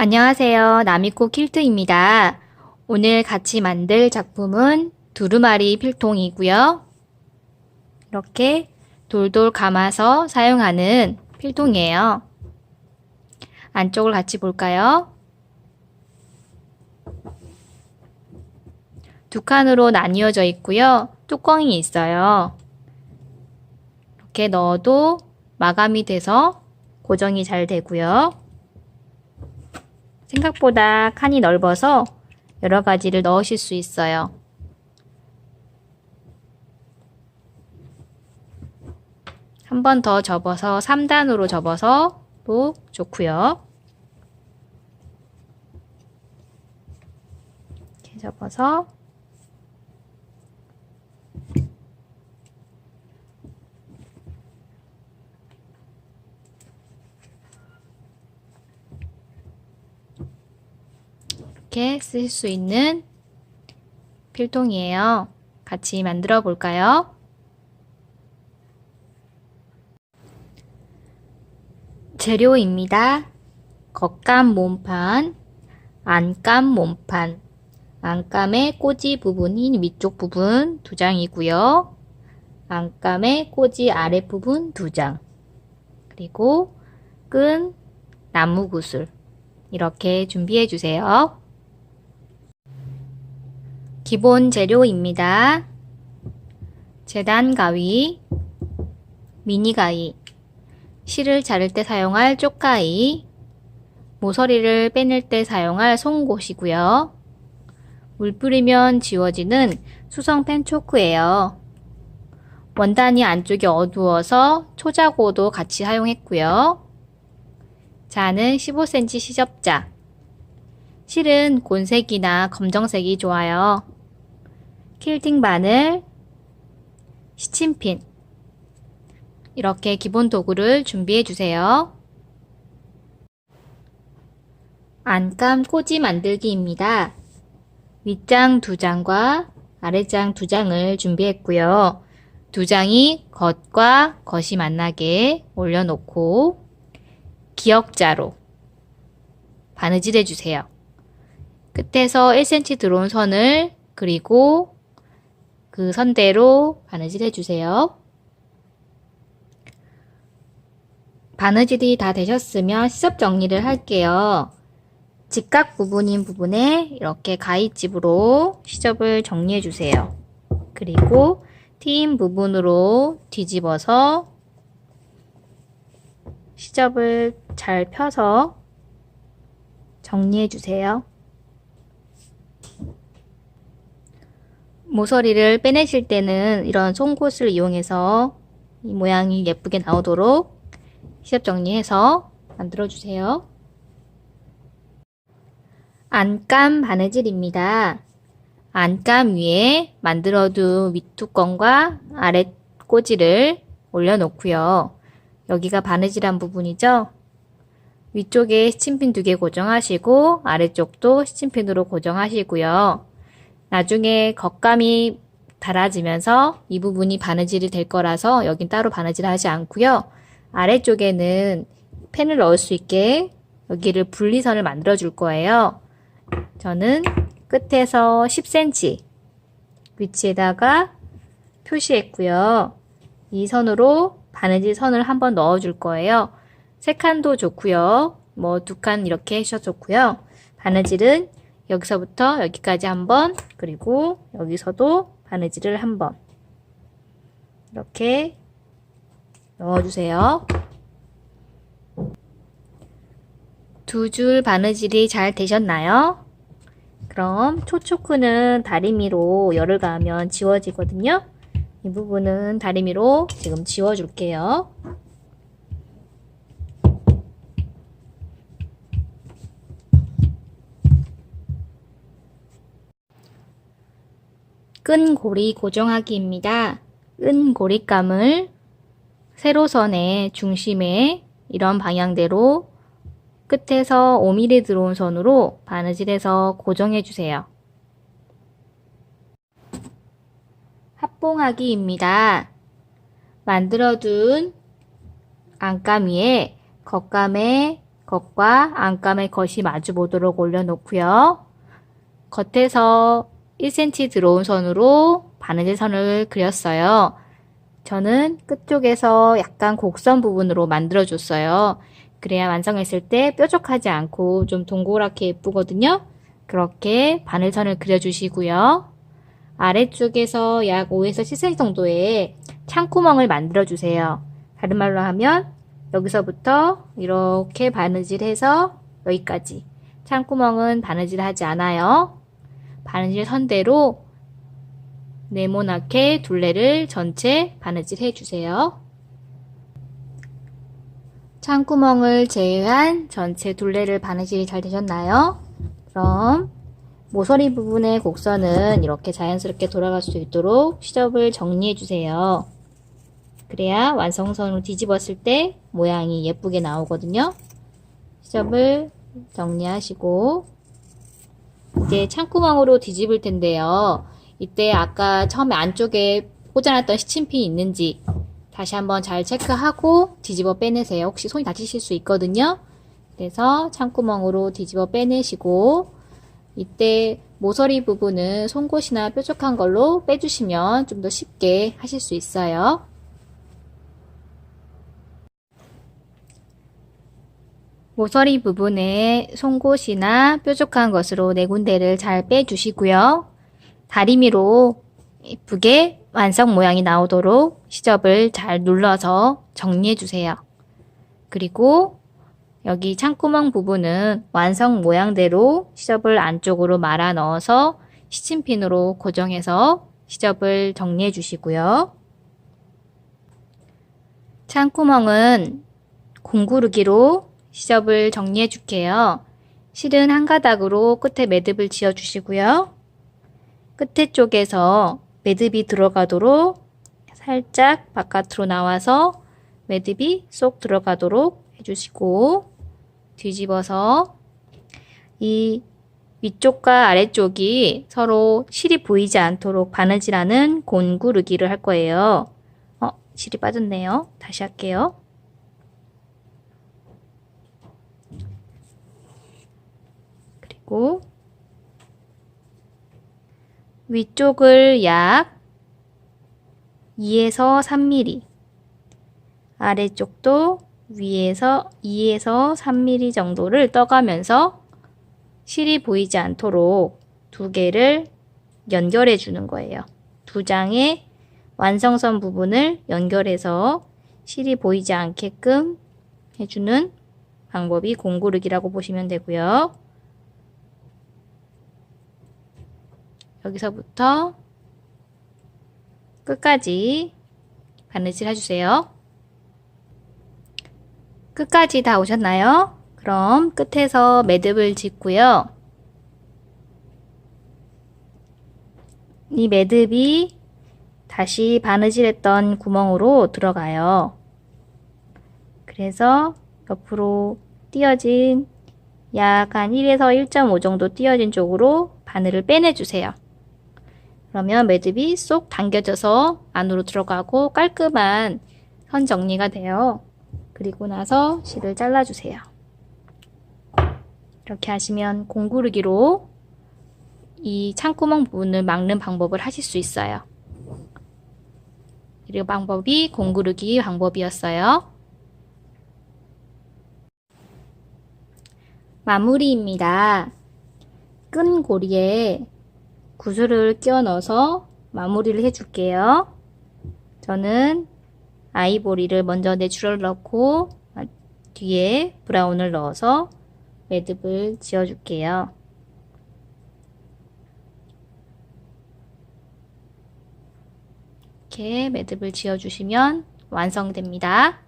안녕하세요. 나미코 킬트입니다. 오늘 같이 만들 작품은 두루마리 필통이고요. 이렇게 돌돌 감아서 사용하는 필통이에요. 안쪽을 같이 볼까요? 두 칸으로 나뉘어져 있고요. 뚜껑이 있어요. 이렇게 넣어도 마감이 돼서 고정이 잘 되고요. 생각보다 칸이 넓어서 여러 가지를 넣으실 수 있어요. 한 번 더 접어서 3단으로 접어서 또 좋고요. 이렇게 접어서 이렇게 쓸 수 있는 필통이에요. 같이 만들어 볼까요? 재료입니다. 겉감 몸판, 안감 몸판, 안감의 꼬지 부분인 위쪽 부분 두 장이고요. 안감의 꼬지 아랫부분 두 장. 그리고 끈 나무 구슬. 이렇게 준비해 주세요. 기본 재료입니다. 재단 가위, 미니 가위, 실을 자를 때 사용할 쪽가위, 모서리를 빼낼 때 사용할 송곳이고요. 물 뿌리면 지워지는 수성 펜 초크예요. 원단이 안쪽이 어두워서 초자고도 같이 사용했고요. 자는 15cm 시접자. 실은 곤색이나 검정색이 좋아요. 킬팅 바늘, 시침핀. 이렇게 기본 도구를 준비해 주세요. 안감 꼬지 만들기입니다. 윗장 두 장과 아랫장 두 장을 준비했고요. 두 장이 겉과 겉이 만나게 올려놓고 기역자로 바느질 해주세요. 끝에서 1cm 들어온 선을 그리고 그 선대로 바느질 해주세요. 바느질이 다 되셨으면 시접 정리를 할게요. 직각 부분인 부분에 이렇게 가위집으로 시접을 정리해 주세요. 그리고 트임 부분으로 뒤집어서 시접을 잘 펴서 정리해 주세요. 모서리를 빼내실 때는 이런 송곳을 이용해서 이 모양이 예쁘게 나오도록 시접 정리해서 만들어 주세요. 안감 바느질입니다. 안감 위에 만들어둔 윗뚜껑과 아랫 꼬지를 올려놓고요. 여기가 바느질한 부분이죠. 위쪽에 스침핀 두 개 고정하시고 아래쪽도 스침핀으로 고정하시고요. 나중에 겉감이 달아지면서 이 부분이 바느질이 될 거라서 여긴 따로 바느질 하지 않고요. 아래쪽에는 펜을 넣을 수 있게 여기를 분리선을 만들어 줄 거예요. 저는 끝에서 10cm 위치에다가 표시했고요. 이 선으로 바느질 선을 한번 넣어 줄 거예요. 세 칸도 좋고요. 뭐 두 칸 이렇게 해셔도 좋고요. 바느질은 여기서부터 여기까지 한번 그리고 여기서도 바느질을 한번 이렇게 넣어주세요. 두 줄 바느질이 잘 되셨나요? 그럼 초초크는 다리미로 열을 가하면 지워지거든요. 이 부분은 다리미로 지금 지워줄게요. 끈 고리 고정하기입니다. 끈 고리감을 세로선의 중심에 이런 방향대로 끝에서 5mm 들어온 선으로 바느질해서 고정해 주세요. 합봉하기입니다. 만들어둔 안감 위에 겉감에 겉과 안감의 겉이 마주 보도록 올려놓고요. 겉에서 1cm 들어온 선으로 바느질 선을 그렸어요. 저는 끝쪽에서 약간 곡선 부분으로 만들어줬어요. 그래야 완성했을 때 뾰족하지 않고 좀 동그랗게 예쁘거든요. 그렇게 바늘선을 그려주시고요. 아래쪽에서 약 5에서 7cm 정도의 창구멍을 만들어주세요. 다른 말로 하면 여기서부터 이렇게 바느질해서 여기까지. 창구멍은 바느질 하지 않아요. 바느질 선대로 네모나게 둘레를 전체 바느질 해주세요. 창구멍을 제외한 전체 둘레를 바느질이 잘 되셨나요? 그럼 모서리 부분의 곡선은 이렇게 자연스럽게 돌아갈 수 있도록 시접을 정리해 주세요. 그래야 완성선으로 뒤집었을 때 모양이 예쁘게 나오거든요. 시접을 정리하시고 이제 창구멍으로 뒤집을 텐데요. 이때 아까 처음에 안쪽에 꽂아놨던 시침핀이 있는지 다시 한번 잘 체크하고 뒤집어 빼내세요. 혹시 손이 다치실 수 있거든요. 그래서 창구멍으로 뒤집어 빼내시고 이때 모서리 부분은 송곳이나 뾰족한 걸로 빼주시면 좀 더 쉽게 하실 수 있어요. 모서리 부분에 송곳이나 뾰족한 것으로 네 군데를 잘 빼주시고요. 다리미로 예쁘게 완성 모양이 나오도록 시접을 잘 눌러서 정리해 주세요. 그리고 여기 창구멍 부분은 완성 모양대로 시접을 안쪽으로 말아 넣어서 시침핀으로 고정해서 시접을 정리해 주시고요. 창구멍은 공구르기로 시접을 정리해 줄게요. 실은 한 가닥으로 끝에 매듭을 지어 주시고요. 끝에 쪽에서 매듭이 들어가도록 살짝 바깥으로 나와서 매듭이 쏙 들어가도록 해주시고 뒤집어서 이 위쪽과 아래쪽이 서로 실이 보이지 않도록 바느질하는 곤구르기를 할 거예요. 어, 실이 빠졌네요. 다시 할게요. 그리고 위쪽을 약 2에서 3mm, 아래쪽도 위에서 2에서 3mm 정도를 떠가면서 실이 보이지 않도록 두 개를 연결해 주는 거예요. 두 장의 완성선 부분을 연결해서 실이 보이지 않게끔 해주는 방법이 공구르기라고 보시면 되고요. 여기서부터 끝까지 바느질 해주세요. 끝까지 다 오셨나요? 그럼 끝에서 매듭을 짓고요. 이 매듭이 다시 바느질했던 구멍으로 들어가요. 그래서 옆으로 띄어진 약 한 1에서 1.5 정도 띄어진 쪽으로 바늘을 빼내주세요. 그러면 매듭이 쏙 당겨져서 안으로 들어가고 깔끔한 선 정리가 돼요. 그리고 나서 실을 잘라주세요. 이렇게 하시면 공구르기로 이 창구멍 부분을 막는 방법을 하실 수 있어요. 이 방법이 공구르기 방법이었어요. 마무리입니다. 끈 고리에 구슬을 끼워 넣어서 마무리를 해줄게요. 저는 아이보리를 먼저 내 줄을 넣고 뒤에 브라운을 넣어서 매듭을 지어줄게요. 이렇게 매듭을 지어주시면 완성됩니다.